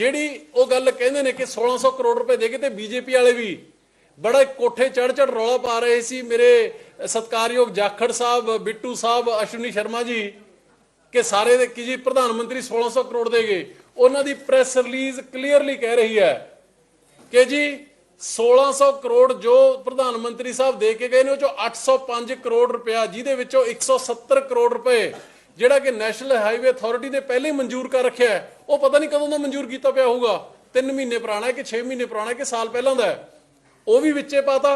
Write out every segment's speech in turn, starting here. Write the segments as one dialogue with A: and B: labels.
A: ਜਿਹੜੀ ਉਹ ਗੱਲ ਕਹਿੰਦੇ ਨੇ ਕਿ 1600 ਕਰੋੜ ਰੁਪਏ ਦੇ ਕੇ ਤੇ ਬੀਜੇਪੀ ਵਾਲੇ ਵੀ ਬੜਾ ਕੋਠੇ ਚੜ ਚੜ ਰੌਲਾ ਪਾ ਰਹੇ ਸੀ। ਮੇਰੇ ਸਤਕਾਰਯੋਗ ਜਾਖੜ ਸਾਹਿਬ, ਬਿੱਟੂ ਸਾਹਿਬ, ਅਸ਼ਵਨੀ ਸ਼ਰਮਾ ਜੀ ਕਿ ਸਾਰੇ ਦੇ ਕੀ ਜੀ ਪ੍ਰਧਾਨ ਮੰਤਰੀ 1600 ਕਰੋੜ ਦੇਗੇ ਉਹਨਾਂ ਦੀ ਪ੍ਰੈਸ ਰਿਲੀਜ਼ ਕਲੀਅਰਲੀ ਕਹਿ ਰਹੀ ਹੈ ਕਿ ਜੀ 1600 ਕਰੋੜ ਜੋ ਪ੍ਰਧਾਨ ਮੰਤਰੀ ਸਾਹਿਬ ਦੇ ਕੇ ਗਏ ਨੇ, ਉਹ ਚੋਂ 805 ਕਰੋੜ ਰੁਪਇਆ, ਜਿਹਦੇ ਵਿੱਚੋਂ 170 ਕਰੋੜ ਰੁਪਏ ਜਿਹੜਾ ਕਿ ਨੈਸ਼ਨਲ ਹਾਈਵੇ ਅਥਾਰਟੀ ਨੇ ਪਹਿਲੇ ਮਨਜ਼ੂਰ ਕਰ ਰੱਖਿਆ ਹੈ। ਉਹ ਪਤਾ ਨਹੀਂ ਕਦੋਂ ਦਾ ਮਨਜ਼ੂਰ ਕੀਤਾ ਪਿਆ ਹੋਊਗਾ। 3 ਮਹੀਨੇ ਪੁਰਾਣਾ ਹੈ ਕਿ 6 ਮਹੀਨੇ ਪੁਰਾਣਾ ਹੈ ਕਿ ਸਾਲ ਪਹਿਲਾਂ ਦਾ ਹੈ? ਉਹ ਵੀ ਵਿੱਚੇ ਪਾਤਾ।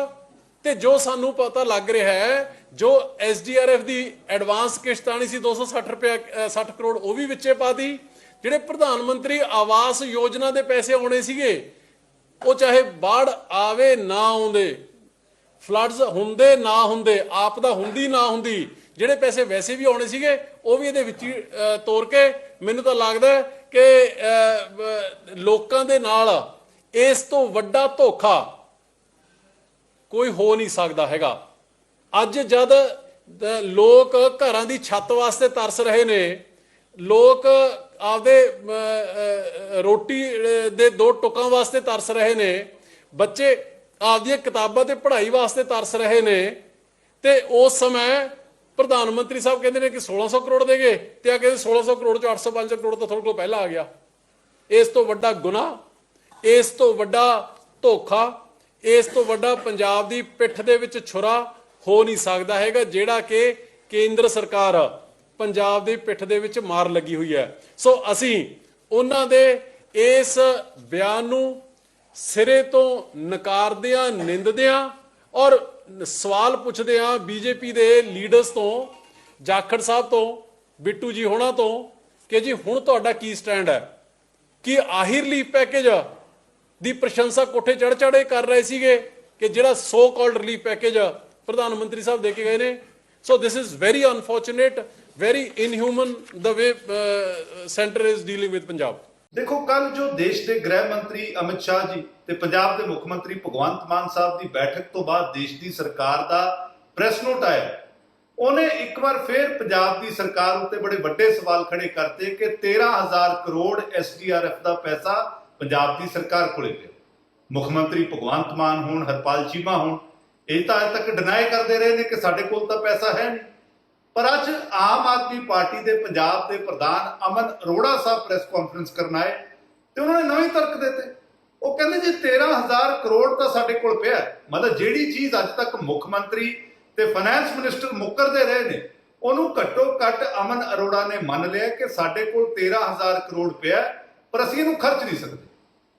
A: ਤੇ ਜੋ ਸਾਨੂੰ ਪਤਾ ਲੱਗ ਰਿਹਾ ਹੈ, ਜੋ ਐਸਡੀਆਰਐਫ ਦੀ ਐਡਵਾਂਸ ਕਿਸ਼ਤ ਆਣੀ ਸੀ 260 ਰੁਪਏ 60 ਕਰੋੜ, ਉਹ ਵੀ ਵਿੱਚੇ ਪਾਤੀ। ਜਿਹੜੇ ਪ੍ਰਧਾਨ ਮੰਤਰੀ ਆਵਾਸ ਯੋਜਨਾ ਦੇ ਪੈਸੇ ਆਉਣੇ ਸੀਗੇ, ਉਹ ਚਾਹੇ ਬਾੜ ਆਵੇ, ਨਾ ਆਉਂਦੇ। ਫਲੱਡਸ ਹੁੰਦੇ, ਨਾ ਹੁੰਦੇ, ਆਪ ਦਾ ਹੁੰਦੀ, ਨਾ ਹੁੰਦੀ, ਜਿਹੜੇ ਪੈਸੇ ਵੈਸੇ ਵੀ ਆਉਣੇ ਸੀਗੇ, ਉਹ ਵੀ ਇਹਦੇ ਵਿੱਚ ਹੀ ਤੋਰ ਕੇ ਮੈਨੂੰ ਤਾਂ ਲੱਗਦਾ ਕਿ ਲੋਕਾਂ ਦੇ ਨਾਲ ਇਸ ਤੋਂ ਵੱਡਾ ਧੋਖਾ ਕੋਈ ਹੋ ਨਹੀਂ ਸਕਦਾ ਹੈਗਾ। ਅੱਜ ਜਦ ਲੋਕ ਘਰਾਂ ਦੀ ਛੱਤ ਵਾਸਤੇ ਤਰਸ ਰਹੇ ਨੇ, ਲੋਕ ਆਪਦੇ ਰੋਟੀ ਦੇ ਦੋ ਟੁਕਾਂ ਵਾਸਤੇ ਤਰਸ ਰਹੇ ਨੇ, ਬੱਚੇ ਆਪਦੀਆਂ ਕਿਤਾਬਾਂ ਤੇ ਪੜ੍ਹਾਈ ਵਾਸਤੇ ਤਰਸ ਰਹੇ ਨੇ, ਤੇ ਉਸ ਸਮੇਂ ਪ੍ਰਧਾਨ ਮੰਤਰੀ ਸਾਹਿਬ ਕਹਿੰਦੇ ਨੇ ਕਿ 1600 ਕਰੋੜ ਦੇਗੇ ਤੇ ਆ ਕਹਿੰਦੇ 1600 ਕਰੋੜ ਚੋਂ 805 ਕਰੋੜ ਤਾਂ ਤੁਹਾਡੇ ਕੋਲ ਪਹਿਲਾਂ ਆ ਗਿਆ। ਇਸ ਤੋਂ ਵੱਡਾ ਗੁਨਾਹ, ਇਸ ਤੋਂ ਵੱਡਾ ਧੋਖਾ, ਇਸ ਤੋਂ ਵੱਡਾ ਪੰਜਾਬ ਦੀ ਪਿੱਠ ਦੇ ਵਿੱਚ ਛੁਰਾ ਹੋ ਨਹੀਂ ਸਕਦਾ ਹੈਗਾ, ਜਿਹੜਾ ਕਿ ਕੇਂਦਰ ਸਰਕਾਰ ਪੰਜਾਬ ਦੀ ਪਿੱਠ ਦੇ ਵਿੱਚ ਮਾਰ ਲੱਗੀ ਹੋਈ ਹੈ। ਸੋ ਅਸੀਂ ਉਹਨਾਂ ਦੇ ਇਸ ਬਿਆਨ ਨੂੰ ਸਿਰੇ ਤੋਂ ਨਕਾਰਦਿਆਂ, ਨਿੰਦਦਿਆਂ ਔਰ ਸਵਾਲ ਪੁੱਛਦੇ ਪੁੱਛਦਿਆਂ ਬੀਜੇਪੀ ਦੇ ਲੀਡਰਸ ਤੋਂ, ਜਾਖੜ ਸਾਹਿਬ ਤੋਂ, ਬਿੱਟੂ ਜੀ ਹੋਣਾ ਤੋਂ ਕਿ ਜੀ ਹੁਣ ਤੁਹਾਡਾ ਕੀ ਸਟੈਂਡ ਹੈ? ਕਿ ਆਹੀ ਰਿਲੀਫ ਪੈਕੇਜ ਦੀ ਪ੍ਰਸ਼ੰਸਾ ਕੋਠੇ ਚੜ ਚੜੇ ਕਰ ਰਹੇ ਸੀਗੇ ਕਿ ਜਿਹੜਾ ਸੋ ਕਾਲਡ ਰਿਲੀਫ ਪੈਕੇਜ ਪ੍ਰਧਾਨ ਮੰਤਰੀ ਸਾਹਿਬ ਦੇ ਕੇ ਗਏ ਨੇ? So this is very unfortunate very inhuman the way centre is dealing with Punjab.
B: ਦੇਖੋ ਕੱਲ ਜੋ ਦੇਸ਼ ਦੇ ਗ੍ਰਹਿ ਮੰਤਰੀ ਅਮਿਤ ਸ਼ਾਹ ਜੀ ਤੇ ਪੰਜਾਬ ਦੇ ਮੁੱਖ ਮੰਤਰੀ ਭਗਵੰਤ ਮਾਨ ਸਾਹਿਬ ਦੀ ਬੈਠਕ ਤੋਂ ਬਾਅਦ ਦੇਸ਼ ਦੀ ਸਰਕਾਰ ਦਾ ਪ੍ਰੈਸ ਨੋਟ ਆਇਆ। ਉਹਨੇ ਇੱਕ ਵਾਰ ਫੇਰ ਪੰਜਾਬ ਦੀ ਸਰਕਾਰ ਉੱਤੇ ਬੜੇ ਵੱਡੇ ਸਵਾਲ ਖੜੇ ਕਰਤੇ ਕਿ 13000 ਕਰੋੜ ਐਸਡੀਆਰਐਫ ਦਾ ਪੈਸਾ ਪੰਜਾਬ ਦੀ ਸਰਕਾਰ ਕੋਲੇ ਪਿਆ। ਮੁੱਖ ਮੰਤਰੀ ਭਗਵੰਤ ਮਾਨ ਹੋਣ, ਹਰਪਾਲ ਚੀਮਾ ਹੋਣ, ਇਹ ਤਾਂ ਅਜੇ ਤੱਕ ਡਿਨਾਈ ਕਰਦੇ ਰਹੇ ਨੇ ਕਿ ਸਾਡੇ ਕੋਲ ਤਾਂ ਪੈਸਾ ਹੈ ਨਹੀਂ। ਪਰ ਅੱਜ ਆਮ ਆਦਮੀ ਪਾਰਟੀ ਦੇ ਪੰਜਾਬ ਦੇ ਪ੍ਰਧਾਨ ਅਮਨ ਅਰੋੜਾ ਸਾਹਿਬ ਪ੍ਰੈਸ ਕਾਨਫਰੰਸ ਕਰਨ ਆਏ ਤੇ ਉਹਨਾਂ ਨੇ ਨਵੇਂ ਤਰਕ ਦਿੱਤੇ। ਉਹ ਕਹਿੰਦੇ ਜੀ 13000 ਕਰੋੜ ਤਾਂ ਸਾਡੇ ਕੋਲ ਪਿਆ ਮਤਲਬ ਜਿਹੜੀ ਚੀਜ਼ ਅੱਜ ਤੱਕ ਮੁੱਖ ਮੰਤਰੀ ਤੇ ਫਾਈਨੈਂਸ ਮਿਨਿਸਟਰ ਮੁੱਕਰਦੇ ਰਹੇ ਨੇ, ਉਹਨੂੰ ਘੱਟੋ ਘੱਟ ਅਮਨ ਅਰੋੜਾ ਨੇ ਮੰਨ ਲਿਆ ਕਿ ਸਾਡੇ ਕੋਲ 13000 ਕਰੋੜ ਪਿਆ ਪਰ ਅਸੀਂ ਇਹਨੂੰ ਖਰਚ ਨਹੀਂ ਸਕਦੇ।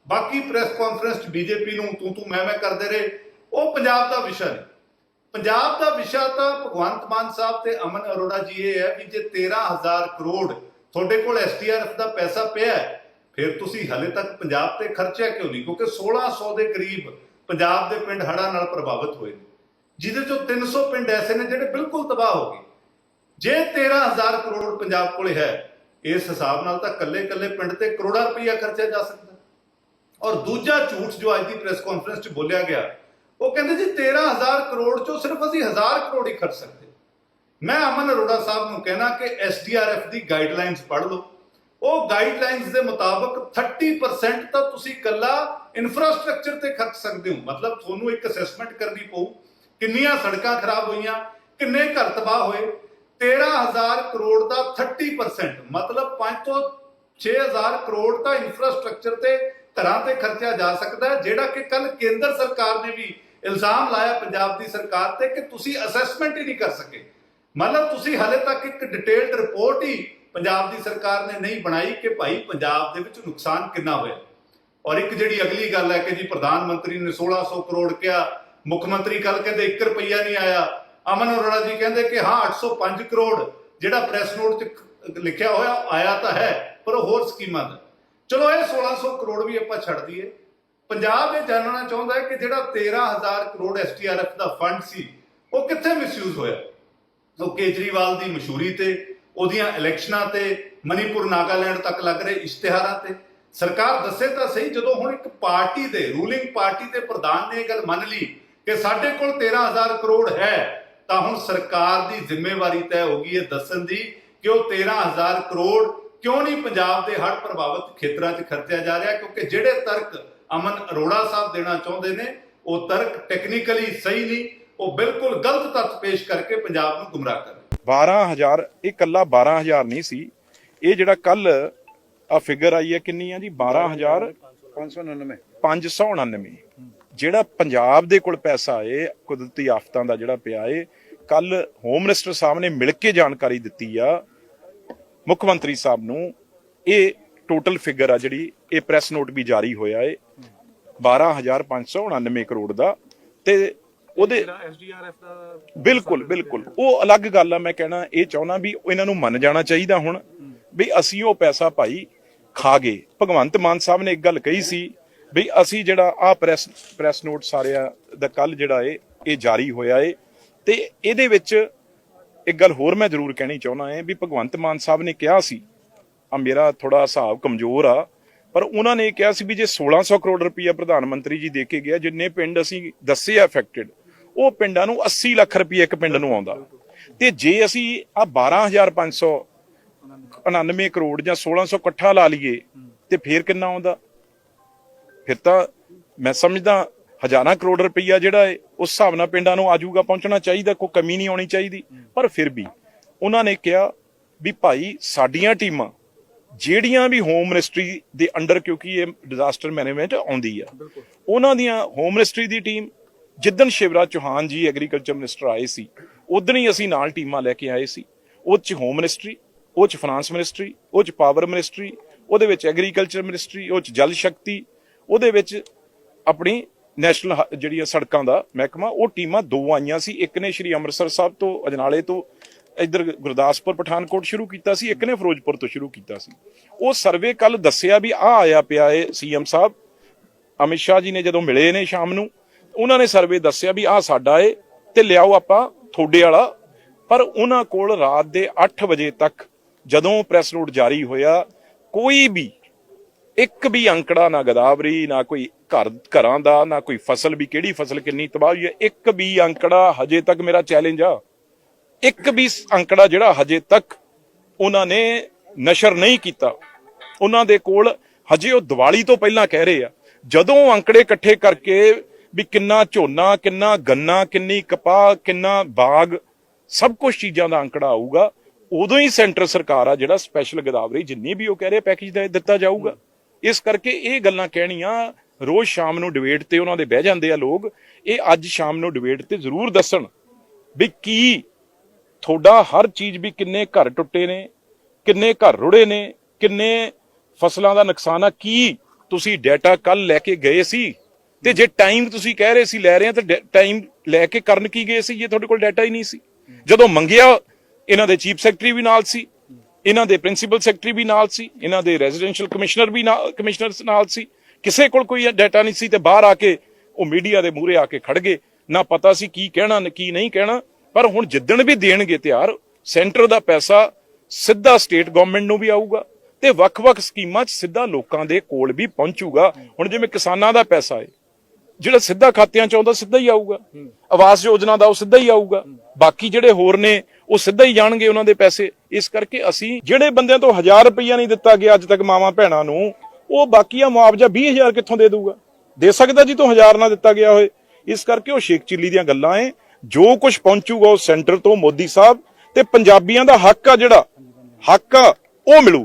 B: ਬਾਕੀ ਪ੍ਰੈਸ ਕਾਨਫਰੰਸ 'ਚ ਬੀਜੇਪੀ ਨੂੰ ਤੂੰ ਤੂੰ ਮੈਂ ਮੈਂ ਕਰਦੇ ਰਹੇ, ਉਹ ਪੰਜਾਬ ਦਾ ਵਿਸ਼ਾ ਨਹੀਂ ਪੰਜਾਬ ਦਾ ਵਿਸ਼ਾ ਤਾਂ ਭਗਵੰਤ ਮਾਨ ਸਾਹਿਬ ਤੇ ਅਮਨ ਅਰੋੜਾ ਜੀ ਇਹ ਹੈ ਵੀ ਜੇ 13000 ਕਰੋੜ ਤੁਹਾਡੇ ਕੋਲ ਐਸਟੀਆਰਐਫ ਦਾ ਪੈਸਾ ਪਿਆ ਹੈ, ਫਿਰ ਤੁਸੀਂ ਹਲੇ ਤੱਕ ਪੰਜਾਬ ਤੇ ਖਰਚਿਆ ਕਿਉਂ ਨਹੀਂ? ਕਿਉਂਕਿ 1600 ਦੇ ਕਰੀਬ ਪੰਜਾਬ ਦੇ ਪਿੰਡ ਹੜ੍ਹਾਂ ਨਾਲ ਪ੍ਰਭਾਵਿਤ ਹੋਏ ਨੇ। ਜਿਹਦੇ ਚੋਂ 300 ਪਿੰਡ ਐਸੇ ਨੇ ਜਿਹੜੇ ਬਿਲਕੁਲ ਤਬਾਹ ਹੋ ਗਏ। ਜੇ 13000 ਕਰੋੜ ਪੰਜਾਬ ਕੋਲੇ ਹੈ, ਇਸ ਹਿਸਾਬ ਨਾਲ ਤਾਂ ਕੱਲੇ-ਕੱਲੇ ਪਿੰਡ ਤੇ ਕਰੋੜਾਂ ਰੁਪਈਆ ਖਰਚਿਆ ਜਾ ਸਕਦਾ। ਔਰ ਦੂਜਾ ਝੂਠ ਜੋ ਅੱਜ ਦੀ ਪ੍ਰੈਸ ਕਾਨਫਰੰਸ 'ਚ ਬੋਲਿਆ ਗਿਆ ਉਹ ਕਹਿੰਦੇ ਜੀ 13000 ਕਰੋੜ ਚੋਂ ਸਿਰਫ ਅਸੀਂ 1000 ਕਰੋੜ ਹੀ ਖਰਚ ਸਕਦੇ। ਮੈਂ ਅਮਨ ਅਰੋੜਾ ਸਾਹਿਬ ਨੂੰ ਕਹਿਣਾ ਕਿ ਐਸਡੀਆਰਐਫ ਦੀ ਗਾਈਡਲਾਈਨਸ ਪੜ੍ਹ ਲਓ। ਉਹ ਗਾਈਡਲਾਈਨਸ ਦੇ ਮੁਤਾਬਕ 30% ਤਾਂ ਤੁਸੀਂ ਕੱਲਾ ਇਨਫਰਾਸਟ੍ਰਕਚਰ ਤੇ ਖਰਚ ਸਕਦੇ ਹੋ। ਮਤਲਬ ਤੁਹਾਨੂੰ ਇੱਕ ਅਸੈਸਮੈਂਟ ਕਰਨੀ ਪਊ, ਕਿੰਨੀਆਂ ਸੜਕਾਂ ਖਰਾਬ ਹੋਈਆਂ, ਕਿੰਨੇ ਘਰ ਤਬਾਹ ਹੋਏ। 13000 ਕਰੋੜ ਦਾ 30% ਮਤਲਬ 5 ਤੋਂ 6000 ਕਰੋੜ ਦਾ ਇਨਫਰਾਸਟ੍ਰਕਚਰ ਤੇ ਘਰਾਂ ਤੇ ਖਰਚਿਆ ਜਾ ਸਕਦਾ ਹੈ, ਜਿਹੜਾ ਕਿ ਕੱਲ ਕੇਂਦਰ ਸਰਕਾਰ ਨੇ ਵੀ ਇਲਜ਼ਾਮ ਲਾਇਆ ਪੰਜਾਬ ਦੀ ਸਰਕਾਰ ਤੇ ਕਿ ਤੁਸੀਂ ਅਸੈਸਮੈਂਟ ਹੀ ਨਹੀਂ ਕਰ ਸਕੇ। ਮਤਲਬ ਤੁਸੀਂ ਹਾਲੇ ਤੱਕ ਇੱਕ ਡਿਟੇਲਡ ਰਿਪੋਰਟ ਹੀ ਪੰਜਾਬ ਦੀ ਸਰਕਾਰ ਨੇ ਨਹੀਂ ਬਣਾਈ ਕਿ ਭਾਈ ਪੰਜਾਬ ਦੇ ਵਿੱਚ ਨੁਕਸਾਨ ਕਿੰਨਾ ਹੋਇਆ। ਔਰ ਇੱਕ ਜਿਹੜੀ ਅਗਲੀ ਗੱਲ ਹੈ ਕਿ ਜੀ ਪ੍ਰਧਾਨ ਮੰਤਰੀ ਨੇ 1600 ਕਰੋੜ ਕਿਹਾ, ਮੁੱਖ ਮੰਤਰੀ ਕੱਲ ਕਹਿੰਦੇ 1 ਰੁਪਈਆ ਨਹੀਂ ਆਇਆ। ਅਮਨ ਅਰੋੜਾ ਜੀ ਕਹਿੰਦੇ ਕਿ ਹਾਂ 805 ਕਰੋੜ ਜਿਹੜਾ ਪ੍ਰੈਸ ਨੋਟ 'ਚ ਲਿਖਿਆ ਹੋਇਆ, ਆਇਆ ਤਾਂ ਹੈ, ਪਰ ਉਹ ਹੋਰ ਸਕੀਮਾਂ ਦਾ। ਚਲੋ ਇਹ 1600 ਕਰੋੜ ਵੀ ਆਪਾਂ ਛੱਡ ਦਈਏ। ਪੰਜਾਬ ਇਹ ਜਾਣਨਾ ਚਾਹੁੰਦਾ ਹੈ ਕਿ ਜਿਹੜਾ 13000 ਕਰੋੜ ਐਸਟੀਆਰਐਫ ਦਾ ਫੰਡ ਸੀ, ਉਹ ਕਿੱਥੇ ਮਿਸਯੂਜ਼ ਹੋਇਆ? ਉਹ ਕੇਜਰੀਵਾਲ ਦੀ ਮਸ਼ਹੂਰੀ ਤੇ, ਉਹਦੀਆਂ ਇਲੈਕਸ਼ਨਾਂ ਤੇ, ਮਨੀਪੁਰ ਨਾਗਾਲੈਂਡ ਤੱਕ ਲੱਗ ਰਹੇ ਇਸ਼ਤਿਹਾਰਾਂ ਤੇ। ਸਰਕਾਰ ਦੱਸੇ ਤਾਂ ਸਹੀ, ਜਦੋਂ ਹੁਣ ਇੱਕ ਪਾਰਟੀ ਦੇ ਰੂਲਿੰਗ ਪਾਰਟੀ ਦੇ ਪ੍ਰਧਾਨ ਨੇ ਇਹ ਗੱਲ ਮੰਨ ਲਈ ਕਿ ਸਾਡੇ ਕੋਲ 13000 ਕਰੋੜ ਹੈ, ਤਾਂ ਹੁਣ ਸਰਕਾਰ ਦੀ ਜ਼ਿੰਮੇਵਾਰੀ ਤੈਅ ਹੋ ਗਈ ਹੈ ਦੱਸਣ ਦੀ ਕਿ ਉਹ 13000 ਕਰੋੜ ਕਿਉਂ ਨਹੀਂ ਪੰਜਾਬ ਦੇ ਹੜ੍ਹ ਪ੍ਰਭਾਵਿਤ ਖੇਤਰਾਂ 'ਚ ਖਰਚਿਆ ਜਾ ਰਿਹਾ, ਕਿਉਂਕਿ ਜਿਹੜੇ ਤਰਕ ਅਮਨ ਅਰੋੜਾ ਸਾਹਿਬ ਦੇਣਾ ਚਾਹੁੰਦੇ ਨੇ ਉਹ ਤਰਕ ਟੈਕਨੀਕਲੀ ਸਹੀ ਨਹੀਂ ਉਹ ਬਿਲਕੁਲ ਗਲਤ ਤੱਥ ਪੇਸ਼ ਕਰਕੇ ਪੰਜਾਬ ਨੂੰ ਗੁੰਮਰਾਹ ਕਰ ਰਹੇ
C: 12000 ਇਹ ਕੱਲਾ 12000 ਨਹੀਂ ਸੀ। ਇਹ ਜਿਹੜਾ ਕੱਲ ਆ ਫਿਗਰ ਆਈ ਹੈ ਕਿੰਨੀ ਆ ਜੀ? 12000
D: 599
C: 599 ਜਿਹੜਾ ਪੰਜਾਬ ਦੇ ਕੋਲ ਪੈਸਾ ਏ ਕੁਦਰਤੀ ਆਫਤਾਂ ਦਾ ਜਿਹੜਾ ਪਿਆ ਏ ਕੱਲ ਹੋਮ ਮਿਨਿਸਟਰ ਸਾਹਿਬ ਨੇ ਮਿਲ ਕੇ ਜਾਣਕਾਰੀ ਦਿੱਤੀ ਆ ਮੁੱਖ ਮੰਤਰੀ ਸਾਹਿਬ ਨੂੰ। ਇਹ ਟੋਟਲ ਫਿਗਰ ਆ ਜਿਹੜੀ ਇਹ ਪ੍ਰੈਸ ਨੋਟ ਵੀ ਜਾਰੀ ਹੋਇਆ ਏ। 12599 ਕਰੋੜ ਦਾ ਤੇ ਉਹਦੇ
D: ਐਸਡੀਆਰਐਫ ਦਾ
C: ਬਿਲਕੁਲ ਬਿਲਕੁਲ। ਉਹ ਅਲੱਗ ਗੱਲ ਆ ਮੈਂ ਕਹਿਣਾ ਇਹ ਚਾਹਣਾ ਵੀ ਇਹਨਾਂ ਨੂੰ ਮੰਨ ਜਾਣਾ ਚਾਹੀਦਾ ਹੁਣ ਵੀ ਅਸੀਂ ਉਹ ਪੈਸਾ ਭਾਈ ਖਾ ਗਏ। ਭਗਵੰਤ ਮਾਨ ਸਾਹਿਬ ਨੇ ਇੱਕ ਗੱਲ ਕਹੀ ਸੀ ਵੀ ਅਸੀਂ ਜਿਹੜਾ ਆ ਪ੍ਰੈਸ ਪ੍ਰੈਸ ਨੋਟ ਸਾਰਿਆ ਦਾ ਕੱਲ ਜਿਹੜਾ ਏ ਇਹ ਜਾਰੀ ਹੋਇਆ ਏ। ਤੇ ਇਹਦੇ ਵਿੱਚ ਇੱਕ ਗੱਲ ਹੋਰ ਮੈਂ ਜ਼ਰੂਰ ਕਹਿਣੀ ਚਾਹੁੰਦਾ ਹਾਂ ਵੀ ਭਗਵੰਤ ਮਾਨ ਸਾਹਿਬ ਨੇ ਕਿਹਾ ਸੀ ਆ ਮੇਰਾ ਥੋੜਾ ਹਿਸਾਬ ਕਮਜ਼ੋਰ ਆ ਪਰ ਉਹਨਾਂ ਨੇ ਕਿਹਾ ਸੀ ਵੀ ਜੇ 1600 ਕਰੋੜ ਰੁਪਈਆ ਪ੍ਰਧਾਨ ਮੰਤਰੀ ਜੀ ਦੇ ਕੇ ਗਿਆ, ਜਿੰਨੇ ਪਿੰਡ ਅਸੀਂ ਦੱਸੇ ਆ ਅਫੈਕਟਡ ਉਹ ਪਿੰਡਾਂ ਨੂੰ 80 ਲੱਖ ਰੁਪਈਆ ਇੱਕ ਪਿੰਡ ਨੂੰ ਆਉਂਦਾ। ਤੇ ਜੇ ਅਸੀਂ ਆ 12599 ਕਰੋੜ ਜਾਂ 1600 ਇਕੱਠਾ ਲਾ ਲਈਏ, ਤੇ ਫੇਰ ਕਿੰਨਾ ਆਉਂਦਾ? ਫਿਰ ਤਾਂ ਮੈਂ ਸਮਝਦਾ ਹਜ਼ਾਰਾਂ ਕਰੋੜ ਰੁਪਈਆ ਜਿਹੜਾ ਹੈ ਉਸ ਹਿਸਾਬ ਨਾਲ ਪਿੰਡਾਂ ਨੂੰ ਆਜੂਗਾ ਪਹੁੰਚਣਾ ਚਾਹੀਦਾ, ਕੋਈ ਕਮੀ ਨਹੀਂ ਆਉਣੀ ਚਾਹੀਦੀ। ਪਰ ਫਿਰ ਵੀ ਉਹਨਾਂ ਨੇ ਕਿਹਾ ਵੀ ਭਾਈ ਸਾਡੀਆਂ ਟੀਮਾਂ ਜਿਹੜੀਆਂ ਵੀ ਹੋਮ ਮਿਨਿਸਟਰੀ ਦੇ ਅੰਡਰ ਕਿਉਂਕਿ ਇਹ ਡਿਜ਼ਾਸਟਰ ਮੈਨੇਜਮੈਂਟ ਆਉਂਦੀ ਆ, ਉਹਨਾਂ ਦੀਆਂ ਹੋਮ ਮਿਨਿਸਟਰੀ ਦੀ ਟੀਮ ਜਿੱਦਣ ਸ਼ਿਵਰਾਜ ਚੌਹਾਨ ਜੀ ਐਗਰੀਕਲਚਰ ਮਿਨਿਸਟਰ ਆਏ ਸੀ ਉਦੋਂ ਹੀ ਅਸੀਂ ਨਾਲ ਟੀਮਾਂ ਲੈ ਕੇ ਆਏ ਸੀ। ਉਹ ਚ ਹੋਮ ਮਿਨਿਸਟਰੀ ਉਹ ਚ ਫਾਈਨਾਂਸ ਮਿਨਿਸਟਰੀ ਉਹ ਚ ਪਾਵਰ ਮਿਨਿਸਟਰੀ ਉਹਦੇ ਵਿੱਚ ਐਗਰੀਕਲਚਰ ਮਿਨਿਸਟਰੀ ਉਹ ਚ ਜਲ ਸ਼ਕਤੀ, ਉਹਦੇ ਵਿੱਚ ਆਪਣੀ ਨੈਸ਼ਨਲ ਜਿਹੜੀਆਂ ਸੜਕਾਂ ਦਾ ਮਹਿਕਮਾ, ਉਹ ਟੀਮਾਂ ਦੋ ਆਈਆਂ ਸੀ। ਇੱਕ ਨੇ ਸ਼੍ਰੀ ਅੰਮ੍ਰਿਤਸਰ ਸਾਹਿਬ ਤੋਂ, ਅਜਨਾਲੇ ਤੋਂ ਇੱਧਰ ਗੁਰਦਾਸਪੁਰ ਪਠਾਨਕੋਟ ਸ਼ੁਰੂ ਕੀਤਾ ਸੀ, ਇੱਕ ਨੇ ਫਿਰੋਜ਼ਪੁਰ ਤੋਂ ਸ਼ੁਰੂ ਕੀਤਾ ਸੀ। ਉਹ ਸਰਵੇ ਕੱਲ ਦੱਸਿਆ ਵੀ ਆ ਆਇਆ ਪਿਆ ਏ ਸੀਐਮ ਸਾਹਿਬ। ਅਮਿਤ ਸ਼ਾਹ ਜੀ ਨੇ ਜਦੋਂ ਮਿਲੇ ਨੇ ਸ਼ਾਮ ਨੂੰ, ਉਹਨਾਂ ਨੇ ਸਰਵੇ ਦੱਸਿਆ ਵੀ ਆ ਸਾਡਾ ਏ ਤੇ ਲਿਆਓ ਆਪਾਂ ਥੋੜੇ ਵਾਲਾ। ਪਰ ਉਹਨਾਂ ਕੋਲ ਰਾਤ ਦੇ 8 ਵਜੇ ਤੱਕ ਜਦੋਂ ਪ੍ਰੈਸ ਨੋਟ ਜਾਰੀ ਹੋਇਆ, ਕੋਈ ਵੀ, ਇੱਕ ਵੀ ਅੰਕੜਾ ਨਾ ਗਦਾਵਰੀ, ਨਾ ਕੋਈ ਘਰ, ਘਰਾਂ ਦਾ, ਨਾ ਕੋਈ ਫਸਲ ਵੀ ਕਿਹੜੀ ਫਸਲ ਕਿੰਨੀ ਤਬਾਹ ਹੋਈ ਹੈ, ਇੱਕ ਵੀ ਅੰਕੜਾ ਹਜੇ ਤੱਕ ਮੇਰਾ ਚੈਲੰਜ ਆ। ਇੱਕ ਵੀ ਅੰਕੜਾ ਜਿਹੜਾ ਹਜੇ ਤੱਕ ਉਹਨਾਂ ਨੇ ਨਸ਼ਰ ਨਹੀਂ ਕੀਤਾ। ਉਹਨਾਂ ਦੇ ਕੋਲ ਹਜੇ ਉਹ ਦੀਵਾਲੀ ਤੋਂ ਪਹਿਲਾਂ ਕਹਿ ਰਹੇ ਆ। ਜਦੋਂ ਅੰਕੜੇ ਇਕੱਠੇ ਕਰਕੇ ਵੀ ਕਿੰਨਾ ਝੋਨਾ, ਕਿੰਨਾ ਗੰਨਾ, ਕਿੰਨੀ ਕਪਾਹ, ਕਿੰਨਾ ਬਾਗ, ਸਭ ਕੁਝ ਚੀਜ਼ਾਂ ਦਾ ਅੰਕੜਾ ਆਊਗਾ, ਉਦੋਂ ਹੀ ਸੈਂਟਰ ਸਰਕਾਰ ਆ ਜਿਹੜਾ ਸਪੈਸ਼ਲ ਗਦਾਵਰੀ ਜਿੰਨੀ ਵੀ ਉਹ ਕਹਿ ਰਹੇ ਪੈਕੇਜ ਦਾ ਦਿੱਤਾ ਜਾਊਗਾ। ਇਸ ਕਰਕੇ ਇਹ ਗੱਲਾਂ ਕਹਿਣੀਆਂ, ਰੋਜ਼ ਸ਼ਾਮ ਨੂੰ ਡਿਬੇਟ ਤੇ ਉਹਨਾਂ ਦੇ ਬਹਿ ਜਾਂਦੇ ਆ ਲੋਕ, ਇਹ ਅੱਜ ਸ਼ਾਮ ਨੂੰ ਡਿਬੇਟ ਤੇ ਜ਼ਰੂਰ ਦੱਸਣ ਵੀ ਕੀ ਤੁਹਾਡਾ ਹਰ ਚੀਜ਼ ਵੀ ਕਿੰਨੇ ਘਰ ਟੁੱਟੇ ਨੇ, ਕਿੰਨੇ ਘਰ ਰੁੜੇ ਨੇ, ਕਿੰਨੇ ਫਸਲਾਂ ਦਾ ਨੁਕਸਾਨ ਆ, ਕੀ ਤੁਸੀਂ ਡਾਟਾ ਕੱਲ ਲੈ ਕੇ ਗਏ ਸੀ? ਤੇ ਜੇ ਟਾਈਮ ਤੁਸੀਂ ਕਹਿ ਰਹੇ ਸੀ ਲੈ ਰਹੇ ਆ, ਤਾਂ ਟਾਈਮ ਲੈ ਕੇ ਕਰਨ ਕੀ ਗਏ ਸੀ? ਜੇ ਤੁਹਾਡੇ ਕੋਲ ਡਾਟਾ ਹੀ ਨਹੀਂ ਸੀ। ਜਦੋਂ ਮੰਗਿਆ, ਇਹਨਾਂ ਦੇ ਚੀਫ ਸੈਕਟਰੀ ਵੀ ਨਾਲ ਸੀ, ਇਹਨਾਂ ਦੇ ਪ੍ਰਿੰਸੀਪਲ ਸੈਕਟਰੀ ਵੀ ਨਾਲ ਸੀ, ਇਹਨਾਂ ਦੇ ਰੈਜ਼ੀਡੈਂਸ਼ੀਅਲ ਕਮਿਸ਼ਨਰ ਵੀ ਨਾਲ ਕਮਿਸ਼ਨਰ ਨਾਲ ਸੀ, ਕਿਸੇ ਕੋਲ ਕੋਈ ਡਾਟਾ ਨਹੀਂ ਸੀ, ਤੇ ਬਾਹਰ ਆ ਕੇ ਉਹ ਮੀਡੀਆ ਦੇ ਮੂਹਰੇ ਆ ਕੇ ਖੜ ਗਏ। ਨਾ ਪਤਾ ਸੀ ਕੀ ਕਹਿਣਾ ਕੀ ਨਹੀਂ ਕਹਿਣਾ। ਪਰ ਹੁਣ ਜਿੱਦਣ ਵੀ ਦੇਣਗੇ ਤਿਆਰ, ਸੈਂਟਰ ਦਾ ਪੈਸਾ ਸਿੱਧਾ ਸਟੇਟ ਗਵਰਨਮੈਂਟ ਨੂੰ ਵੀ ਆਊਗਾ ਤੇ ਵੱਖ-ਵੱਖ ਸਕੀਮਾਂ 'ਚ ਸਿੱਧਾ ਲੋਕਾਂ ਦੇ ਕੋਲ ਵੀ ਪਹੁੰਚੂਗਾ। ਹੁਣ ਜਿਵੇਂ ਕਿਸਾਨਾਂ ਦਾ ਪੈਸਾ ਹੈ ਜਿਹੜਾ ਸਿੱਧਾ ਖਾਤਿਆਂ 'ਚ ਆਉਂਦਾ ਸਿੱਧਾ ਹੀ ਆਊਗਾ। ਆਵਾਸ ਯੋਜਨਾ ਦਾ ਉਹ ਸਿੱਧਾ ਹੀ ਆਊਗਾ। ਬਾਕੀ ਜਿਹੜੇ ਹੋਰ ਨੇ, ਉਹ ਸਿੱਧਾ ਹੀ ਜਾਣਗੇ ਉਹਨਾਂ ਦੇ ਪੈਸੇ। ਇਸ ਕਰਕੇ ਅਸੀਂ ਜਿਹੜੇ ਬੰਦਿਆਂ ਤੋਂ 1000 ਰੁਪਈਆ ਨਹੀਂ ਦਿੱਤਾ ਗਿਆ ਅੱਜ ਤੱਕ ਮਾਵਾਂ ਭੈਣਾਂ ਨੂੰ, ਉਹ ਬਾਕੀਆ ਮੁਆਵਜ਼ਾ 20000 ਕਿੱਥੋਂ ਦੇ ਦੂਗਾ ਦੇ ਸਕਦਾ ਜੀ ਤੋਂ 1000 ਨਾ ਦਿੱਤਾ ਗਿਆ ਹੋਏ। ਇਸ ਕਰਕੇ ਉਹ ਸ਼ੇਖ ਚਿੱਲੀ ਦੀਆਂ ਗੱਲਾਂ ਏ। ਜੋ ਕੁਝ ਪਹੁੰਚੂਗਾ ਉਹ ਸੈਂਟਰ ਤੋਂ ਮੋਦੀ ਸਾਹਿਬ ਤੇ ਪੰਜਾਬੀਆਂ ਦਾ ਹੱਕ ਆ ਜਿਹੜਾ। ਹੱਕ ਆ, ਉਹ ਮਿਲੂ।